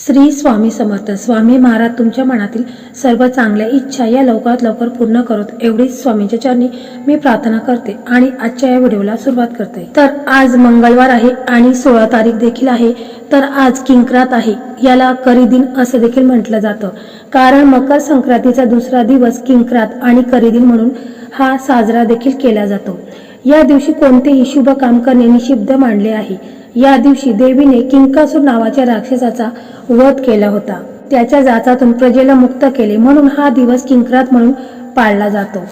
श्री स्वामी समर्थ. स्वामी महाराज तुमच्या मनातील सर्व चांगल्या इच्छा या लवकरात लवकर पूर्ण करत एवढीच स्वामींच्या चरणी मी प्रार्थना करते आणि आजच्या या व्हिडिओला सुरुवात करते. तर आज मंगळवार आहे आणि सोळा तारीख देखील आहे. तर आज किंक्रात आहे. याला करीदिन असं देखील म्हटलं जातं. कारण मकर संक्रांतीचा दुसरा दिवस किंक्रात आणि करीदिन म्हणून हा साजरा देखील केला जातो. या दिवशी कोणतेही शुभ काम करणे निषिद्ध मानले आहे. या दिवशी देवीने किंकासूर नावाच्या राक्षसाचा वध केला होता. त्याच्या जाचातून प्रजेला मुक्त केले म्हणून हा दिवस किंकरात म्हणून पाळला जातो.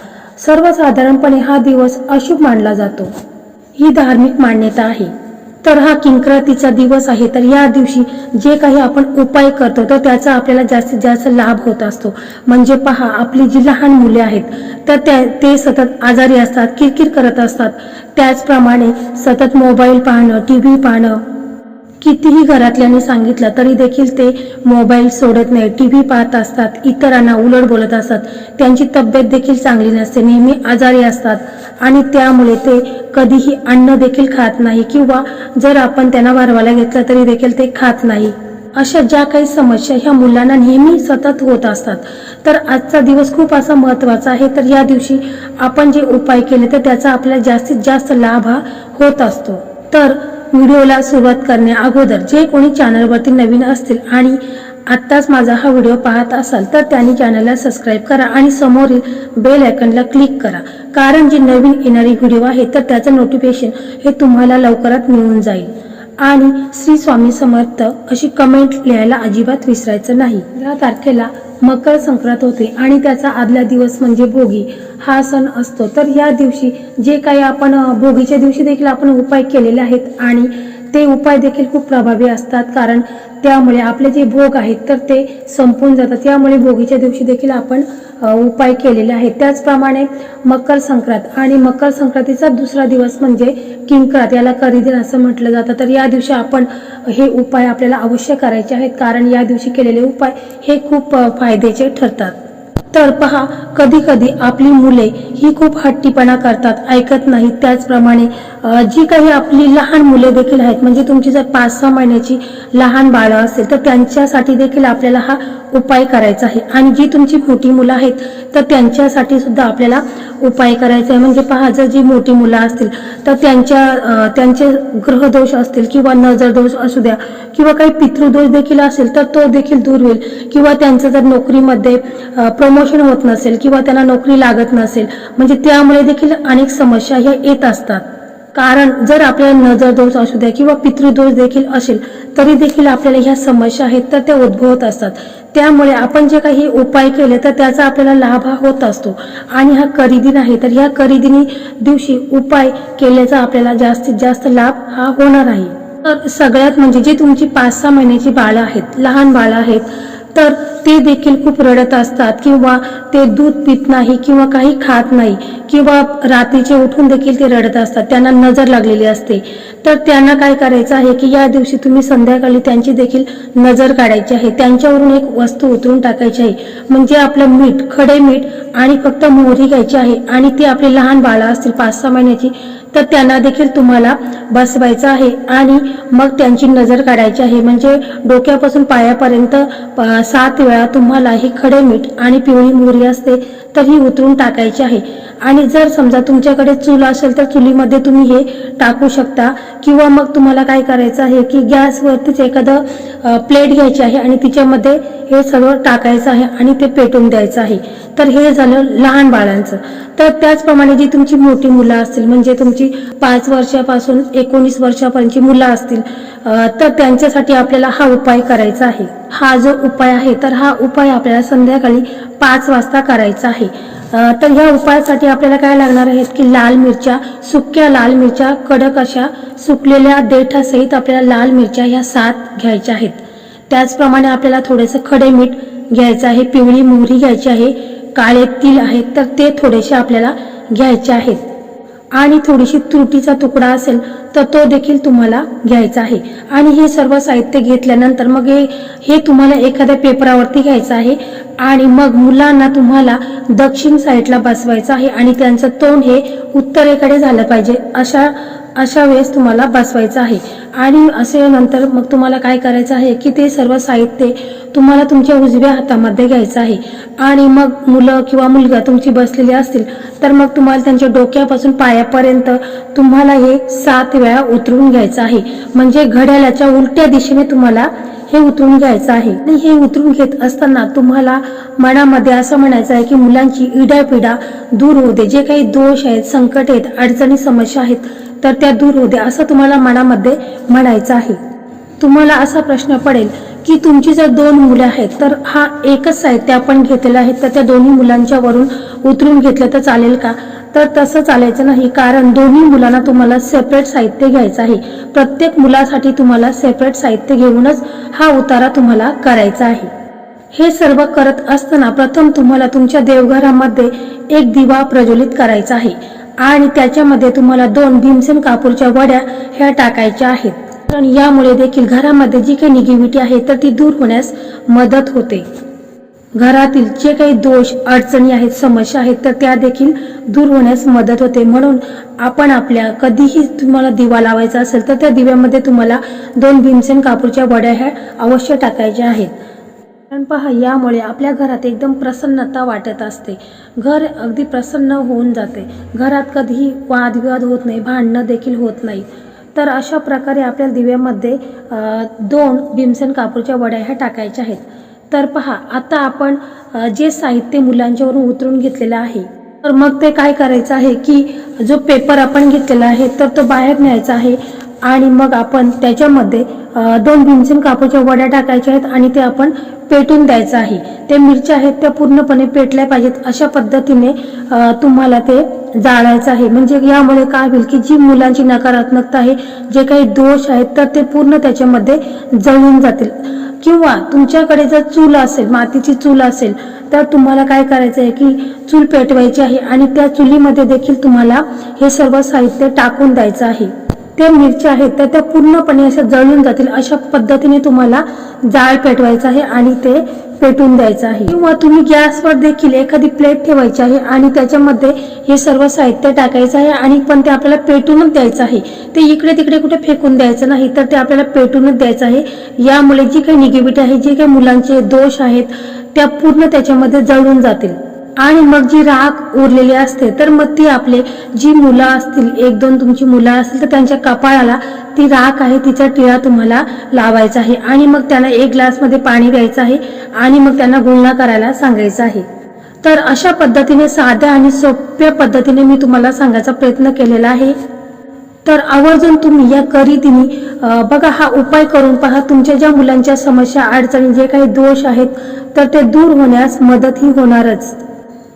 सर्वसाधारणपणे हा दिवस अशुभ मानला जातो. ही धार्मिक मान्यता आहे. तर हा किंक्रातीचा दिवस आहे. तर या दिवशी जे काही आपण उपाय करतो तर त्याचा आपल्याला जास्तीत जास्त लाभ होत असतो. म्हणजे पहा आपली जी लहान मुले आहेत तर त्या ते सतत आजारी असतात किरकिर करत असतात. त्याचप्रमाणे सतत मोबाईल पाहणं टी व्ही पाहणं कितीही घरातल्यांनी सांगितलं तरी देखील ते मोबाईल सोडत नाही टी व्ही पाहत असतात इतरांना उलट बोलत असतात. त्यांची तब्येत देखील चांगली नसते नेहमी आजारी असतात आणि त्यामुळे ते कधीही अन्न देखील खात नाही किंवा जर आपण त्यांना वारवायला घेतलं तरी देखील ते खात नाही. अशा ज्या काही समस्या ह्या मुलांना नेहमी सतत होत असतात. तर आजचा दिवस खूप असा महत्त्वाचा आहे. तर या दिवशी आपण जे उपाय केले तर त्याचा आपल्याला जास्तीत जास्त लाभ हा होत असतो. तर व्हिडिओला सुरुवात करण्या अगोदर जे कोणी चॅनलवरती नवीन असतील आणि आत्ताच माझा हा व्हिडिओ पाहत असाल तर त्यांनी चॅनलला सबस्क्राईब करा आणि समोरील बेल आयकनला क्लिक करा. कारण जी नवीन येणारी व्हिडिओ आहे तर त्याचं नोटिफिकेशन हे तुम्हाला लवकरात मिळून जाईल. आणि श्री स्वामी समर्थ अशी कमेंट लिहायला अजिबात विसरायचं नाही. या तारखेला मकर संक्रांत होते आणि त्याचा आदला दिवस म्हणजे भोगी हा सण असतो. तर या दिवशी जे काही आपण भोगीच्या दिवशी देखील आपण उपाय केलेले आहेत आणि ते उपाय देखील खूप प्रभावी असतात कारण त्यामुळे आपले जे भोग आहेत तर ते संपून जातात. त्यामुळे भोगीच्या दिवशी देखील आपण उपाय केलेले आहेत. त्याचप्रमाणे मकर संक्रांत आणि मकर संक्रांतीचा दुसरा दिवस म्हणजे किंकरात याला करीदिन असं म्हटलं जातं. तर या दिवशी आपण हे उपाय आपल्याला अवश्य करायचे आहेत कारण या दिवशी केलेले उपाय हे खूप फायद्याचे ठरतात. तर पहा कधी कधी आपली मुले ही खूप हट्टीपणा करतात ऐकत नाहीत त्याचप्रमाणे जी काही आपली लहान मुले देखील आहेत म्हणजे तुमची जर पाच सहा महिन्याची लहान बाळं असेल तर त्यांच्यासाठी देखील आपल्याला हा उपाय करायचा आहे. आणि जी तुमची मोठी मुलं आहेत तर त्यांच्यासाठी सुद्धा आपल्याला उपाय करायचा आहे. म्हणजे पहा जर जी मोठी मुलं असतील तर त्यांच्या त्यांचे ग्रहदोष असतील किंवा नजर दोष असू द्या किंवा काही पितृदोष देखील असेल तर तो देखील दूर होईल. किंवा त्यांचं जर नोकरीमध्ये प्रमोशन होत नसेल किंवा त्यांना नोकरी लागत नसेल म्हणजे त्यामुळे देखील अनेक समस्या ह्या येत असतात. कारण जर आपल्याला नजर दोष असू द्या किंवा पितृदोष देखील असेल तरी देखील आपल्याला ह्या समस्या आहेत तर त्या उद्भवत असतात. त्यामुळे आपण जे काही उपाय केले तर त्याचा आपल्याला लाभ हा होत असतो. आणि हा करिदिन आहे तर ह्या करिदिनी दिवशी उपाय केल्याचा आपल्याला जास्तीत जास्त लाभ हा होणार आहे. तर सगळ्यात म्हणजे जे तुमची पाच सहा महिन्याची बाळं आहेत लहान बाळं आहेत तर ते देखील खूप रडत असतात किंवा ते दूध पित नाही किंवा काही खात नाही किंवा रात्रीचे उठून देखील ते रडत असतात त्यांना नजर लागलेली असते. तर त्यांना काय करायचं आहे की या दिवशी तुम्ही संध्याकाळी त्यांची देखील नजर काढायची आहे. त्यांच्यावरून एक वस्तू उतरून टाकायची आहे. म्हणजे आपलं मीठ खडे मीठ आणि फक्त मोहरी घ्यायची आहे आणि ती आपली लहान बाळं असतील पाच सहा महिन्याची तर त्यांना देखील तुम्हाला बसवायचं आहे. आणि मग त्यांची नजर काढायची आहे. म्हणजे डोक्यापासून पायापर्यंत सात वेळा तुम्हाला ही खडे मीठ आणि पिवळी मोहरी असते. तर ही उतरून टाकायची आहे. आणि जर समजा तुमच्याकडे चूल असेल तर चुलीमध्ये तुम्ही हे टाकू शकता. किंवा मग तुम्हाला काय करायचं आहे की गॅसवरतीच एखादं प्लेट घ्यायची आहे आणि तिच्यामध्ये हे सगळं टाकायचं आहे आणि ते पेटून द्यायचं आहे. तर हे झालं लहान बाळांचं. तर त्याचप्रमाणे जी तुमची मोठी मुलं असतील म्हणजे तुमची पाच वर्षापासून एकोणीस वर्षापर्यंतची मुलं असतील तर त्यांच्यासाठी आपल्याला हा उपाय करायचा आहे. हा जो उपाय आहे तर हा उपाय आपल्याला संध्याकाळी पाच वाजता करायचा आहे. आहे तर ह्या उपायासाठी आपल्याला काय लागणार आहेत की लाल मिरच्या सुक्या लाल मिरच्या कडक अशा सुकलेल्या देठासहित आपल्याला लाल मिरच्या ह्या सात घ्यायच्या आहेत. त्याचप्रमाणे आपल्याला थोडंसं खडे मीठ घ्यायचं आहे पिवळी मोहरी घ्यायची आहे काळे तिल आहेत तर ते थोडेसे आपल्याला घ्यायचे आहेत. आणि थोडीशी त्रुटीचा तुकडा असेल तर तो देखील तुम्हाला घ्यायचा आहे. आणि हे सर्व साहित्य घेतल्यानंतर मग हे हे तुम्हाला एखाद्या पेपरावरती घ्यायचं आहे आणि मग मुलांना तुम्हाला दक्षिण साईडला बसवायचं आहे आणि त्यांचं तोंड हे उत्तरेकडे झालं पाहिजे. अशा अशा वेळेस तुम्हाला बसवायचं आहे. आणि असे नंतर मग तुम्हाला काय करायचं आहे की ते सर्व साहित्य तुम्हाला तुमच्या उजव्या हातामध्ये घ्यायचं आहे. आणि मग मुलं किंवा मुलगा तुमची बसलेली असतील तर मग तुम्हाला त्यांच्या डोक्यापासून पायापर्यंत तुम्हाला हे सात वेळा उतरून घ्यायचं आहे. म्हणजे घड्याळाच्या उलट्या दिशेने तुम्हाला हे उतरून घ्यायचं आहे. आणि हे उतरून घेत असताना तुम्हाला मनामध्ये असं म्हणायचं आहे की मुलांची इडापिडा दूर होऊ दे. जे काही दोष आहेत संकट आहेत अडचणी समस्या आहेत तर त्या दूर होऊ दे असं तुम्हाला मनामध्ये म्हणायचं आहे. तुम्हाला असा प्रश्न पडेल की तुमची जर दोन मुलं आहेत तर हा एकच साहित्य आपण घेतलेलं आहे तर त्या दोन्ही मुलांच्या वरून उतरून घेतलं तर चालेल का? तर तसं चालायचं नाही कारण दोन्ही मुलांना तुम्हाला सेपरेट साहित्य घ्यायचं आहे. प्रत्येक मुलासाठी तुम्हाला सेपरेट साहित्य घेऊनच हा उतारा तुम्हाला करायचा आहे. हे सर्व करत असताना प्रथम तुम्हाला तुमच्या देवघरामध्ये एक दिवा प्रज्वलित करायचा आहे. आणि त्याच्यामध्ये तुम्हाला दोन भीमसेन कापूरच्या वड्या ह्या टाकायच्या आहेत. कारण यामुळे देखील घरामध्ये जी काही निगेटिव्हिटी आहे तर ती दूर होण्यास मदत होते. घरातील जे काही दोष अडचणी आहेत समस्या आहेत तर त्या देखील दूर होण्यास मदत होते. म्हणून आपण आपल्या कधीही तुम्हाला दिवा लावायचा असेल तर त्या दिव्यामध्ये तुम्हाला दोन भीमसेन कापूरच्या वड्या ह्या अवश्य टाकायच्या आहेत. कारण पहा यामुळे आपल्या घरात एकदम प्रसन्नता वाटत असते. घर अगदी प्रसन्न होऊन जाते. घरात कधीही वादविवाद होत नाही भांडणं देखील होत नाही. तर अशा प्रकारे आपल्या दिव्यामध्ये दोन भीमसेन कापूरच्या वड्या ह्या टाकायच्या आहेत. तर पहा आता आपण जे साहित्य मुलांच्यावरून उतरून घेतलेलं आहे तर मग ते काय करायचं आहे की जो पेपर आपण घेतलेला आहे तर तो बाहेर न्यायचा आहे. आणि मग आपण त्याच्यामध्ये दोन भीमसेन कापूच्या वड्या टाकायच्या आहेत आणि ते आपण पेटून द्यायचं आहे. ते मिरच्या आहेत त्या पूर्णपणे पेटल्या पाहिजेत अशा पद्धतीने तुम्हाला ते जाळायचं आहे. म्हणजे यामुळे काय होईल की जी मुलांची नकारात्मकता आहे जे काही दोष आहेत तर ते पूर्ण त्याच्यामध्ये जळून जातील. किंवा तुमच्याकडे जर चूल असेल मातीची चूल असेल तर तुम्हाला काय करायचं आहे की चूल पेटवायची आहे आणि त्या चुलीमध्ये देखील तुम्हाला हे सर्व साहित्य टाकून द्यायचं आहे. त्या मिरच्या आहेत तर त्या पूर्णपणे अशा जळून जातील अशा पद्धतीने तुम्हाला जाळ पेटवायचं आहे आणि ते पेटून द्यायचं आहे. किंवा तुम्ही गॅसवर देखील एखादी प्लेट ठेवायची आहे आणि त्याच्यामध्ये हे सर्व साहित्य टाकायचं आहे आणि पण ते आपल्याला पेटूनच द्यायचं आहे. ते इकडे तिकडे कुठे फेकून द्यायचं नाही तर ते आपल्याला पेटूनच द्यायचं आहे. यामुळे जी काही निगेटिव्हिटी आहे जे काही मुलांचे दोष आहेत त्या पूर्ण त्याच्यामध्ये जळून जातील. आणि मग जी राख उरलेली असते तर मग ती आपले जी मुलं असतील एक दोन तुमची मुलं असतील तर त्यांच्या कपाळाला ती राख आहे तिचा टिळा तुम्हाला लावायचा आहे. आणि मग त्यांना एक ग्लासमध्ये पाणी द्यायचं आहे आणि मग त्यांना गुळणा करायला सांगायचं आहे. तर अशा पद्धतीने साध्या आणि सोप्या पद्धतीने मी तुम्हाला सांगायचा प्रयत्न केलेला आहे. तर आवर्जून तुम्ही या करीतीने बघा हा उपाय करून पहा. तुमच्या ज्या मुलांच्या समस्या अडचणी जे काही दोष आहेत तर ते दूर होण्यास मदतही होणारच.